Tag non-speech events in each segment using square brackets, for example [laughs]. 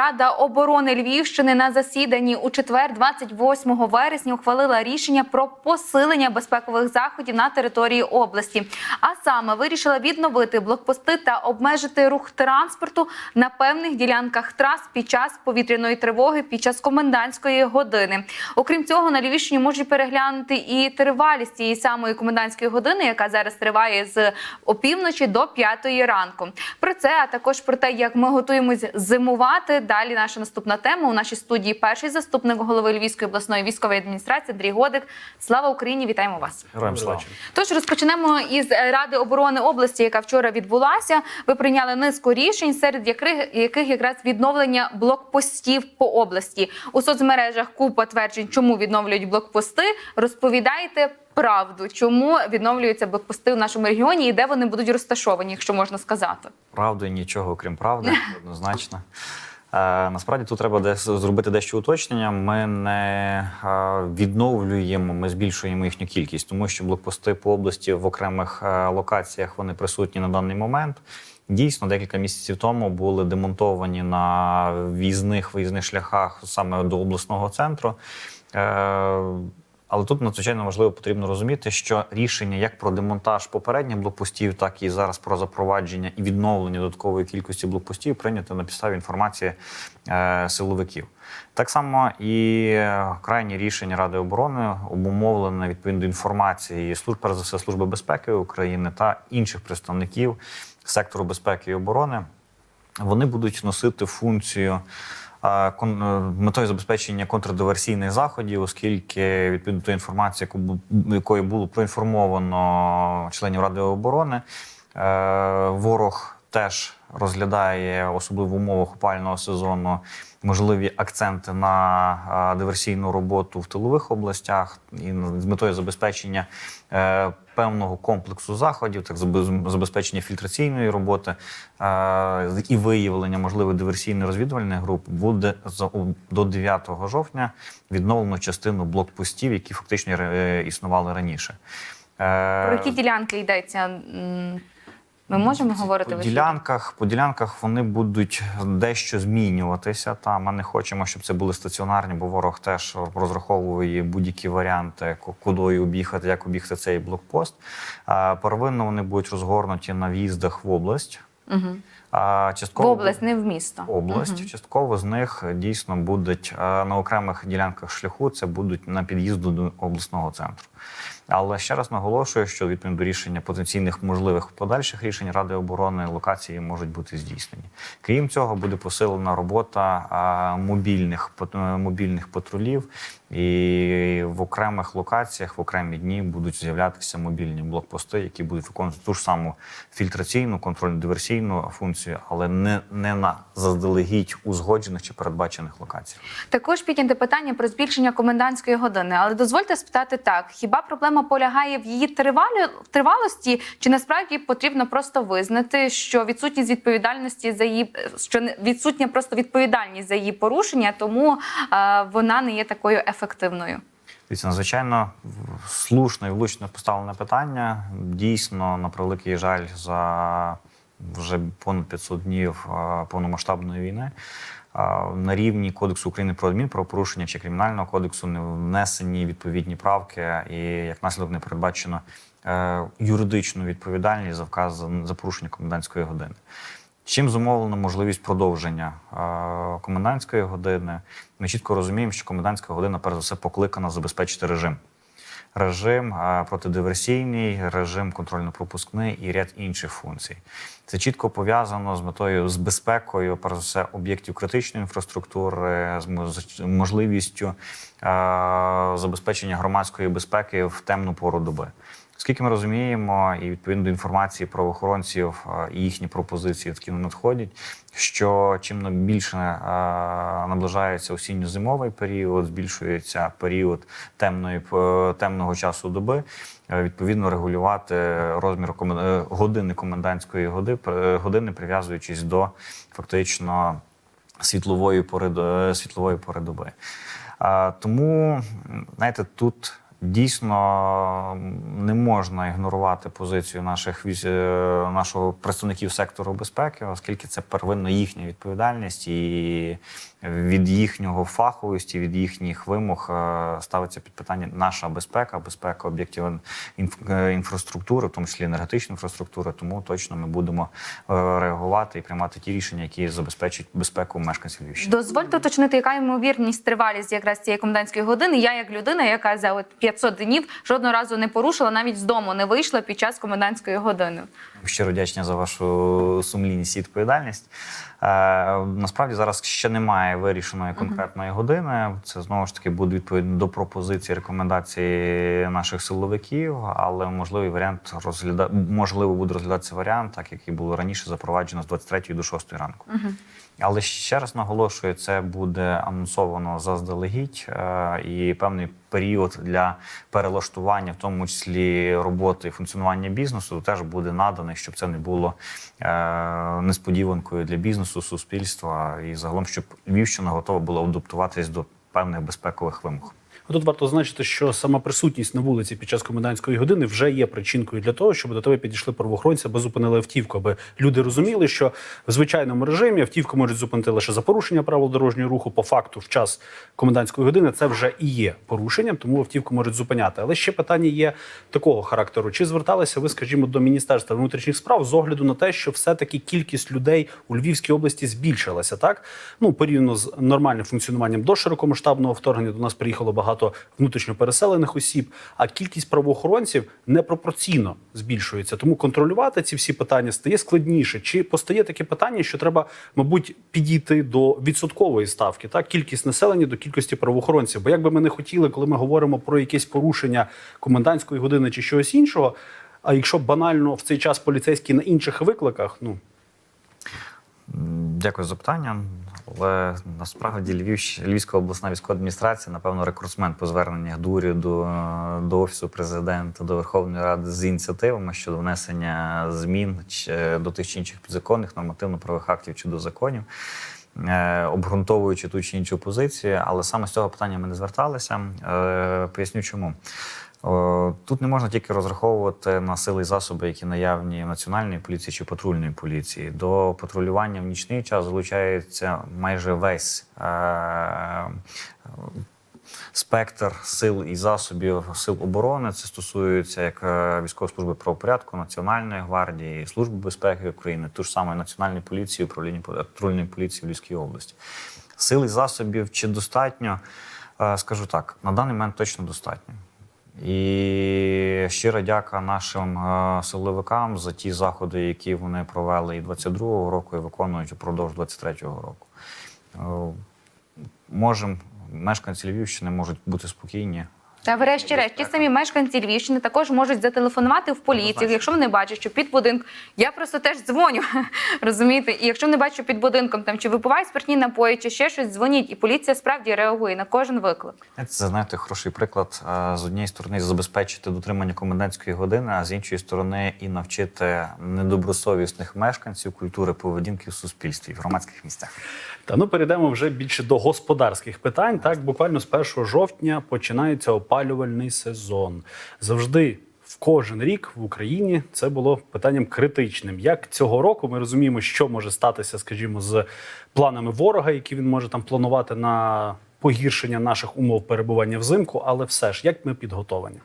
Рада оборони Львівщини на засіданні у четвер, 28 вересня, ухвалила рішення про посилення безпекових заходів на території області. А саме вирішила відновити блокпости та обмежити рух транспорту на певних ділянках трас під час повітряної тривоги під час комендантської години. Окрім цього, на Львівщині можуть переглянути і тривалість цієї самої комендантської години, яка зараз триває з опівночі до п'ятої ранку. Про це а також про те, як ми готуємось зимувати. Далі наша наступна тема у нашій студії. Перший заступник голови Львівської обласної військової адміністрації Андрій Годик. Слава Україні! Вітаємо вас! Героям слава. Тож розпочнемо із Ради оборони області, яка вчора відбулася. Ви прийняли низку рішень, серед яких, яких якраз відновлення блокпостів по області у соцмережах. Купа тверджень, чому відновлюють блокпости. Розповідайте правду, чому відновлюються блокпости в нашому регіоні і де вони будуть розташовані, якщо можна сказати. Правди нічого, окрім правди, [laughs] однозначно. Е, насправді тут треба десь зробити дещо уточнення. Ми не е, відновлюємо, ми збільшуємо їхню кількість, тому що блокпости по області в окремих е, локаціях вони присутні на даний момент. Дійсно, декілька місяців тому були демонтовані на в'їзних виїзних шляхах саме до обласного центру. Але тут надзвичайно важливо потрібно розуміти, що рішення як про демонтаж попередніх блокпостів, так і зараз про запровадження і відновлення додаткової кількості блокпостів прийнято на підставі інформації е, силовиків. Так само і е, крайнє рішення Ради оборони обумовлене відповідно інформації служб, перш за все, Служби безпеки України та інших представників сектору безпеки і оборони. Вони будуть носити функцію е, метою забезпечення контрдиверсійних заходів, оскільки відповідно до інформації, якою було проінформовано членів Ради оборони, е, ворог теж розглядає особливо в умовах опального сезону можливі акценти на е, диверсійну роботу в тилових областях і з метою забезпечення е, певного комплексу заходів, так забез- забезпечення фільтраційної роботи е, і виявлення можливих диверсійно-розвідувальних груп буде до 9 жовтня відновлено частину блокпостів, які фактично існували раніше. Про які ділянки йдеться? Ми можемо говорити по в ділянках, по ділянках вони будуть дещо змінюватися. Та ми не хочемо, щоб це були стаціонарні, бо ворог теж розраховує будь-які варіанти, куди об'їхати, як об'їхати цей блокпост. Первинно вони будуть розгорнуті на в'їздах в область. Угу. А В область, не в місто. область. Мгм. Частково з них дійсно будуть на окремих ділянках шляху. Це будуть на під'їзду до обласного центру. Але ще раз наголошую, що відповідно до рішення потенційних можливих подальших рішень Ради оборони локації можуть бути здійснені. Крім цього, буде посилена робота мобільних е, мобільних патрулів, і в окремих локаціях в окремі дні будуть з'являтися мобільні блокпости, які будуть виконувати ту ж саму фільтраційну, контрольно-диверсійну функцію, але не, не на заздалегідь узгоджених чи передбачених локаціях. Також підняти питання про збільшення комендантської години. Але дозвольте спитати так: хіба проблема полягає в її тривалості, чи насправді потрібно просто визнати, що відсутність відповідальності за її що відсутня просто відповідальність за її порушення, тому е, вона не є такою ефективною. Дивіться, надзвичайно слушне і влучно поставлене питання. Дійсно, на превеликий жаль, за вже понад 500 днів е, повномасштабної війни. е, На рівні Кодексу України про адмінправопорушення чи Кримінального кодексу не внесені відповідні правки, і як наслідок не передбачено е, юридичну відповідальність за вказ за порушення комендантської години. Чим зумовлена можливість продовження комендантської години? Ми чітко розуміємо, що комендантська година, перш за все, покликана забезпечити режим. Режим протидиверсійний, режим контрольно-пропускний і ряд інших функцій. Це чітко пов'язано з метою з безпекою, перш за все, об'єктів критичної інфраструктури, з можливістю забезпечення громадської безпеки в темну пору доби. Оскільки ми розуміємо, і відповідно до інформації правоохоронців е, і їхні пропозиції такі надходять, що чим більше е, наближається осінньо-зимовий період, збільшується період темної темного часу доби. е, Відповідно, регулювати розмір е, години комендантської годи, години, прив'язуючись до фактично світлової пори, світлової пори доби. Тому, знаєте, тут Дійсно, не можна ігнорувати позицію наших е, нашого представників сектору безпеки, оскільки це первинно їхня відповідальність, і від їхнього фаховості, від їхніх вимог е, ставиться під питання наша безпека, безпека об'єктів е, інфраструктури, в тому числі енергетичної інфраструктури. Тому точно ми будемо е, реагувати і приймати ті рішення, які забезпечать безпеку мешканців Львівщини. Дозвольте уточнити, яка ймовірність тривалість якраз цієї комендантської години. Я, як людина, яка за от 500 днів жодного разу не порушила, навіть з дому не вийшла під час комендантської години. Щиро вдячні за вашу сумлінність і відповідальність. Насправді зараз ще немає вирішеної конкретної години. Це знову ж таки буде відповідно до пропозиції рекомендації наших силовиків, але можливий варіант розгляда... можливо буде розглядатися варіант, так як і було раніше запроваджено з 23 до 6 ранку. Але ще раз наголошую, це буде анонсовано заздалегідь е, і певний період для перелаштування, в тому числі роботи і функціонування бізнесу, теж буде наданий, щоб це не було е, несподіванкою для бізнесу, суспільства і загалом, щоб Львівщина готова була адаптуватись до певних безпекових вимог. Тут варто зазначити, що сама присутність на вулиці під час комендантської години вже є причинкою для того, щоб до тебе підійшли правоохоронці, аби зупинили автівку, аби люди розуміли, що в звичайному режимі автівку можуть зупинити лише за порушення правил дорожнього руху. По факту, в час комендантської години це вже і є порушенням, тому автівку можуть зупиняти. Але ще питання є такого характеру: чи зверталися ви, скажімо, до міністерства внутрішніх справ з огляду на те, що все-таки кількість людей у Львівській області збільшилася, так ну порівняно з нормальним функціонуванням до широкомасштабного вторгнення до нас приїхало багато внутрішньо переселених осіб, а кількість правоохоронців непропорційно збільшується. Тому контролювати ці всі питання стає складніше. Чи постає таке питання, що треба, мабуть, підійти до відсоткової ставки, так кількість населення до кількості правоохоронців? Бо як би ми не хотіли, коли ми говоримо про якесь порушення комендантської години чи чогось іншого. А якщо банально в цей час поліцейські на інших викликах, ну Дякую за питання. Але насправді Львівщ... Львівська обласна військова адміністрація, напевно, рекордсмен по зверненнях до уряду, е, до офісу президента, до Верховної Ради з ініціативами щодо внесення змін чи до тих чи інших підзаконних нормативно-правових актів чи до законів. е, Обґрунтовуючи ту чи іншу позицію, але саме з цього питання ми не зверталися. Е, Поясню чому. О, Тут не можна тільки розраховувати на сили і засоби, які наявні в національної поліції чи патрульної поліції. До патрулювання в нічний час залучається майже весь е- спектр сил і засобів сил оборони. Це стосується як е, військової служби правопорядку, Національної гвардії, Служби безпеки України, ту ж самої національної поліції, управління патрульної поліції в Львівській області. Сил і засобів чи достатньо? Е, Скажу так, на даний момент точно достатньо. І щира дяка нашим е, силовикам за ті заходи, які вони провели і 22-го року, і виконують упродовж 23-го року. Е, Можемо, мешканці Львівщини можуть бути спокійні. Та врешті-решт, ті самі мешканці Львівщини також можуть зателефонувати в поліцію, якщо вони бачать, що під будинком. Я просто теж дзвоню, [laughs] розумієте? І якщо не бачу що під будинком там чи випивають спиртні напої, чи ще щось, дзвоніть, і поліція справді реагує на кожен виклик. Це знаєте, хороший приклад. Е, З однієї сторони забезпечити дотримання комендантської години, а з іншої сторони і навчити недобросовісних мешканців культури поведінки в суспільстві в громадських місцях. Та ну перейдемо вже більше до господарських питань. Так, буквально з 1 жовтня починається опалювальний сезон. Завжди в кожен рік в Україні це було питанням критичним. Як цього року ми розуміємо, що може статися, скажімо, з планами ворога, які він може там планувати на погіршення наших умов перебування взимку, але все ж як ми підготовані?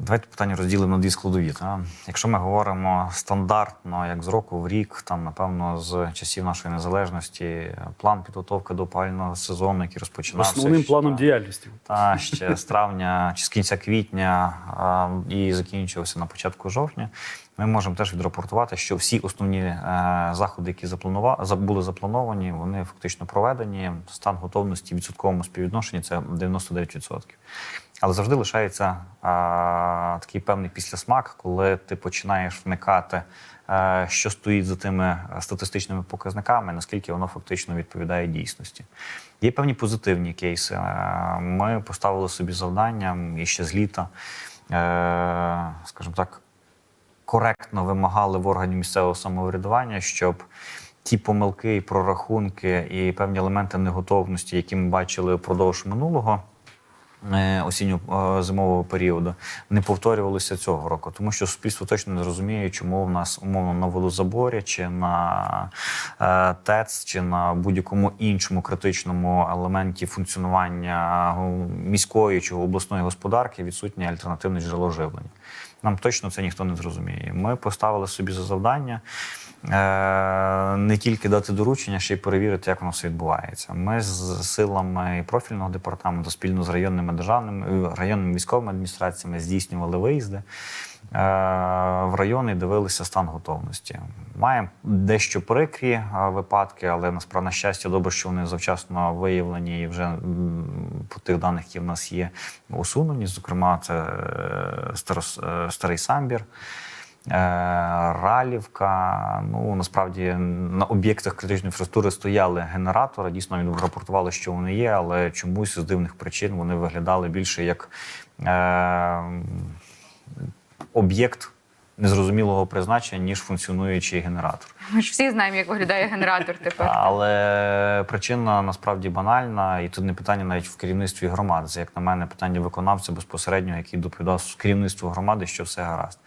Давайте питання розділимо на дві складові. Та? Якщо ми говоримо стандартно, як з року в рік, там, напевно, з часів нашої незалежності, план підготовки до опалювального сезону, який розпочинався. Основним ще- планом діяльності. Та ще з травня чи з кінця квітня а, і закінчився на початку жовтня. Ми можемо теж відрапортувати, що всі основні е, заходи, які запланува... за- були заплановані, вони фактично проведені. Стан готовності в відсотковому співвідношенні це 99%. Але завжди лишається а, такий певний післясмак, коли ти починаєш вникати, е, що стоїть за тими статистичними показниками, наскільки воно фактично відповідає дійсності. Є певні позитивні кейси. Е, Ми поставили собі завдання і ще з літа, е, скажімо так, коректно вимагали в органів місцевого самоврядування, щоб ті помилки прорахунки і певні елементи неготовності, які ми бачили впродовж минулого осінньо-зимового періоду не повторювалися цього року, тому що суспільство точно не розуміє, чому в нас умовно на водозаборі чи на е, ТЕЦ, чи на будь-якому іншому критичному елементі функціонування е, міської чи обласної господарки відсутнє альтернативне джерело живлення. Нам точно це ніхто не зрозуміє. Ми поставили собі за завдання е, не тільки дати доручення, ще й перевірити, як воно все відбувається. Ми з силами профільного департаменту спільно з районними державними районними військовими адміністраціями здійснювали виїзди е, в райони дивилися стан готовності. Маємо дещо прикрі е, випадки, але насправді на щастя, добре, що вони завчасно виявлені і вже по тих даних, які в нас є, усунені. Зокрема, це е, е, старий самбір. Е, Ралівка. Ну насправді на об'єктах критичної інфраструктури стояли генератори. Дійсно, він рапортували, що вони є, але чомусь з дивних причин вони виглядали більше як е, об'єкт незрозумілого призначення, ніж функціонуючий генератор. Ми ж всі знаємо, як виглядає генератор тепер. Але причина насправді банальна, і тут не питання навіть в керівництві громади. Це, як на мене, питання виконавця безпосередньо, який доповідав керівництву громади, що все гаразд.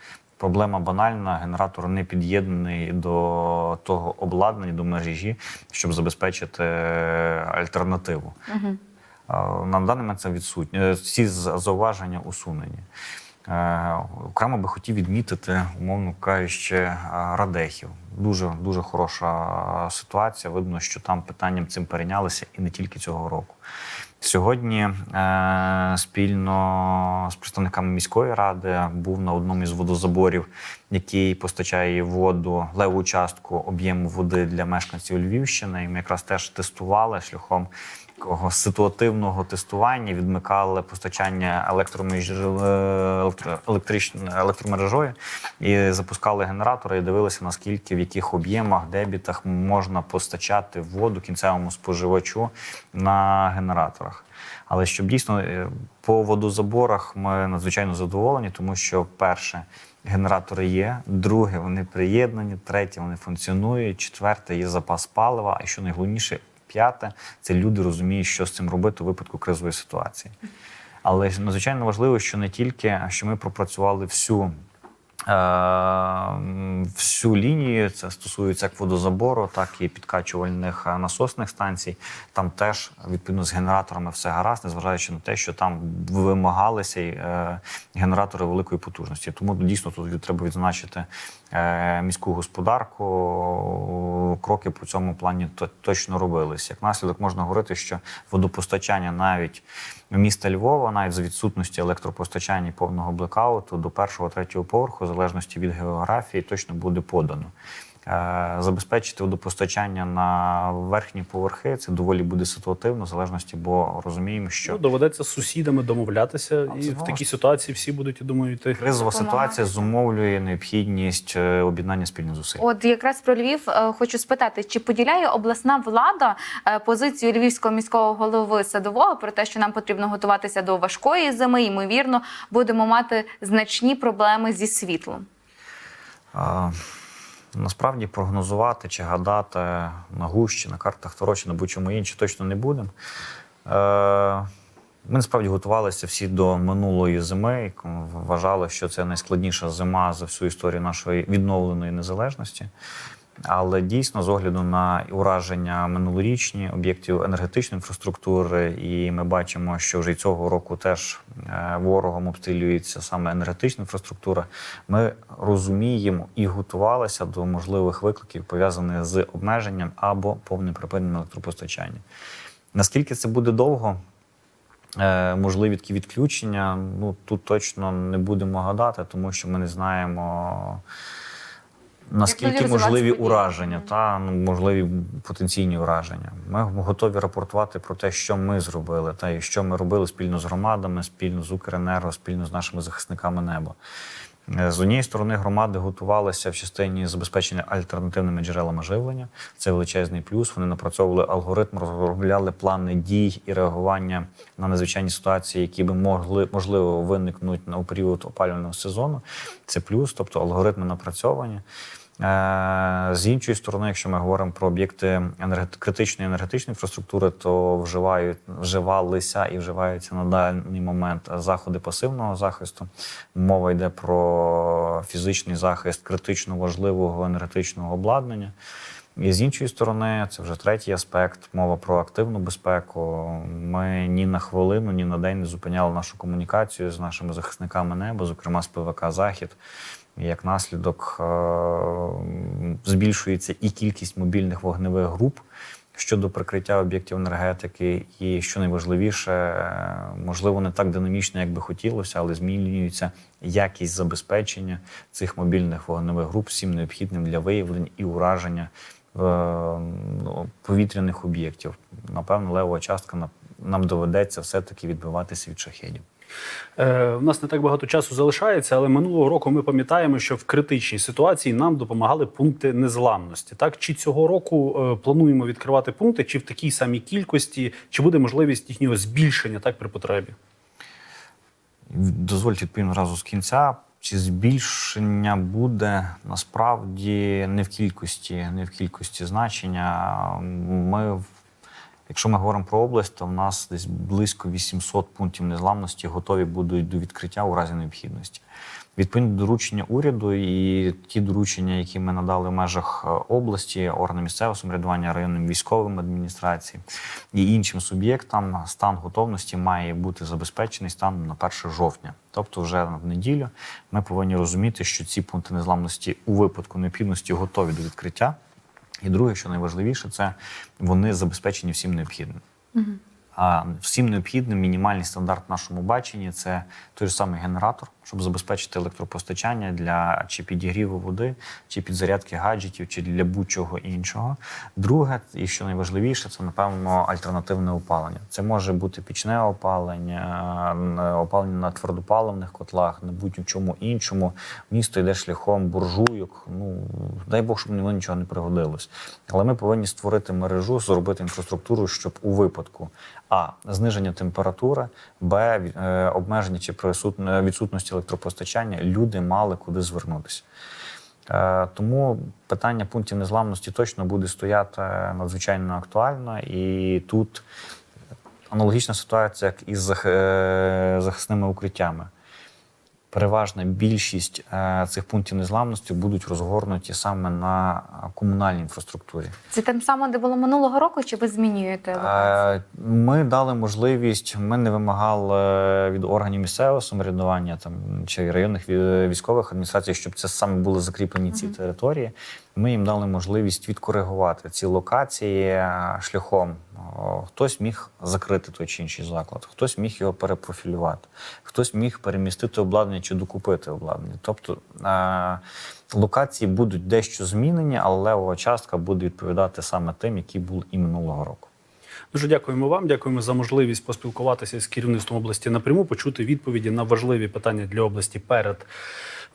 Проблема банальна, генератор не під'єднаний до того обладнання, до мережі, щоб забезпечити альтернативу. Е, На даний момент це відсутнє. Е, Всі зауваження усунені. Е, Окремо би хотів відмітити, умовно кажучи, е, радехів. Дуже дуже хороша е, ситуація. Видно, що там питанням цим перейнялися і не тільки цього року. Сьогодні е, спільно з представниками міської ради був на одному із водозаборів, який постачає воду леву частку об'єму води для мешканців Львівщини. І ми якраз теж тестували шляхом такого ситуативного тестування, відмикали постачання електромеж- е, електро- електромережою і запускали генератори і дивилися, наскільки в яких об'ємах, дебітах можна постачати воду кінцевому споживачу на генераторах. Але щоб дійсно е, по водозаборах ми надзвичайно задоволені, тому що перше. Генератори є, друге, вони приєднані, третє, вони функціонують, четверте, є запас палива, а що найголовніше, п'яте це люди розуміють, що з цим робити у випадку кризової ситуації. Але надзвичайно важливо, що не тільки що ми пропрацювали всю. Е, Всю лінію це стосується як водозабору, так і підкачувальних е, насосних станцій. Там теж відповідно з генераторами все гаразд, незважаючи на те, що там вимагалися е, генератори великої потужності. Тому дійсно тут треба відзначити міську господарку. Кроки по цьому плані точно робились. Як наслідок можна говорити, що водопостачання навіть міста Львова, навіть за відсутності електропостачання і повного блекауту до першого третього поверху, залежності від географії, точно буде подано. Е, Забезпечити водопостачання на верхні поверхи це доволі буде ситуативно, в залежності, бо розуміємо, що Ну, доведеться з сусідами домовлятися, і в такій ситуації всі будуть, я думаю, йти. кризова ситуація зумовлює необхідність е, об'єднання спільних зусиль. От якраз про Львів е, хочу спитати, чи поділяє обласна влада позицію львівського міського голови садового про те, що нам потрібно готуватися до важкої зими, і ймовірно будемо мати значні проблеми зі світлом. А, Насправді прогнозувати чи гадати на гущі, на картах Таро на будь-чому інші точно не будемо. Е, Ми насправді готувалися всі до минулої зими. Вважали, що це найскладніша зима за всю історію нашої відновленої незалежності. Але дійсно, з огляду на ураження минулорічні об'єктів енергетичної інфраструктури, і ми бачимо, що вже й цього року теж е, ворогом обстрілюється саме енергетична інфраструктура. Ми розуміємо і готувалися до можливих викликів, пов'язаних з обмеженням або повним припиненням електропостачання. Наскільки це буде довго? Е, можливі такі відключення. Ну тут точно не будемо гадати, тому що ми не знаємо. Наскільки можливі ураження та ну, можливі потенційні ураження? Ми готові рапортувати про те, що ми зробили, та і що ми робили спільно з громадами, спільно з Укренерго, спільно з нашими захисниками неба. Е, З однієї сторони, громади готувалися в частині забезпечення альтернативними джерелами живлення. Це величезний плюс. Вони напрацьовували алгоритм, розробляли плани дій і реагування на надзвичайні ситуації, які би могли можливо виникнути на період опалювального сезону. Це плюс, тобто алгоритми напрацьовані. Е, З іншої сторони, якщо ми говоримо про об'єкти енергет- енергетичної інфраструктури, то вживають, вживалися і вживаються на даний момент заходи пасивного захисту. Мова йде про фізичний захист критично важливого енергетичного обладнання. І з іншої сторони, це вже третій аспект. Мова про активну безпеку. Ми ні на хвилину, ні на день не зупиняли нашу комунікацію з нашими захисниками неба, зокрема з ПВК Захід. Як наслідок е, збільшується і кількість мобільних вогневих груп щодо прикриття об'єктів енергетики, і що найважливіше, е, можливо, не так динамічно, як би хотілося, але змінюється якість забезпечення цих мобільних вогневих груп всім необхідним для виявлення і ураження е, ну, повітряних об'єктів. Напевно, левова частка на- нам доведеться все-таки відбиватися від шахедів. Е, у нас не так багато часу залишається, але минулого року ми пам'ятаємо, що в критичній ситуації нам допомагали пункти незламності. Так чи цього року е, плануємо відкривати пункти, чи в такій самій кількості, чи буде можливість їхнього збільшення так при потребі? Дозвольте відповім разу з кінця. Чи збільшення буде насправді не в кількості, не в кількості значення. Ми, якщо ми говоримо про область, то в нас десь близько 800 пунктів незламності готові будуть до відкриття у разі необхідності. Відповідно до доручення уряду і ті доручення, які ми надали в межах е, області, органам місцевого самоврядування, районним військовим адміністраціям і іншим суб'єктам, стан готовності має бути забезпечений станом на 1 жовтня. Тобто, вже в неділю ми повинні розуміти, що ці пункти незламності у випадку необхідності готові до відкриття. І друге, що найважливіше, це вони забезпечені всім необхідним. А всім необхідним мінімальний стандарт в нашому баченні це той же самий генератор, щоб забезпечити електропостачання для чи підігріву води, чи підзарядки гаджетів, чи для будь-чого іншого. Друге, і що найважливіше, це напевно альтернативне опалення. Це може бути пічне опалення, е, опалення на твердопаливних котлах, на будь-чому іншому. Місто йде шляхом буржуйок. Ну дай Бог, щоб воно нічого не пригодилось. Але ми повинні створити мережу, зробити інфраструктуру, щоб у випадку а зниження температури, б е, обмеження чи відсутності електропостачання люди мали куди звернутися. Е, Тому питання пунктів незламності точно буде стояти надзвичайно актуально, і тут аналогічна ситуація, як із е, захисними укриттями. Переважна більшість е, цих пунктів незламності будуть розгорнуті саме на е, комунальній інфраструктурі. Це там саме, де було минулого року, чи ви змінюєте локацію? Е, Ми дали можливість, ми не вимагали від органів місцевого самоврядування там чи районних ві- військових адміністрацій, щоб це саме були закріплені ці території. Ми їм дали можливість відкоригувати ці локації е, шляхом. Хтось міг закрити той чи інший заклад, хтось міг його перепрофілювати, хтось міг перемістити обладнання чи докупити обладнання. Тобто е, локації будуть дещо змінені, але левова частка буде відповідати саме тим, які були і минулого року. Дуже дякуємо вам. Дякуємо за можливість поспілкуватися з керівництвом області напряму, почути відповіді на важливі питання для області перед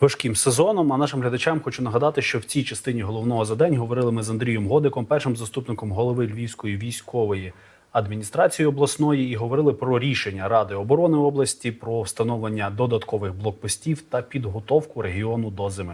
важким сезоном. А нашим глядачам хочу нагадати, що в цій частині головного за день говорили ми з Андрієм Годиком, першим заступником голови Львівської військової адміністрації обласної, і говорили про рішення Ради оборони області про встановлення додаткових блокпостів та підготовку регіону до зими.